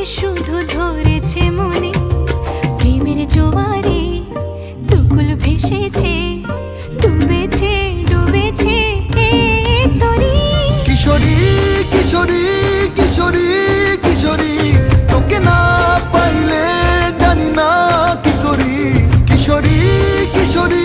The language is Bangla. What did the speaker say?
তোকে শুধু ধরেছে মনে। প্রেমের জোয়ারে দুকুল ভেসেছে, ডুবেছে ডুবেছে তরি। কিশোরী কিশোরী কিশোরী কিশোরী, তোকে না পাইলে জানি না কি করি। কিশোরী কিশোরী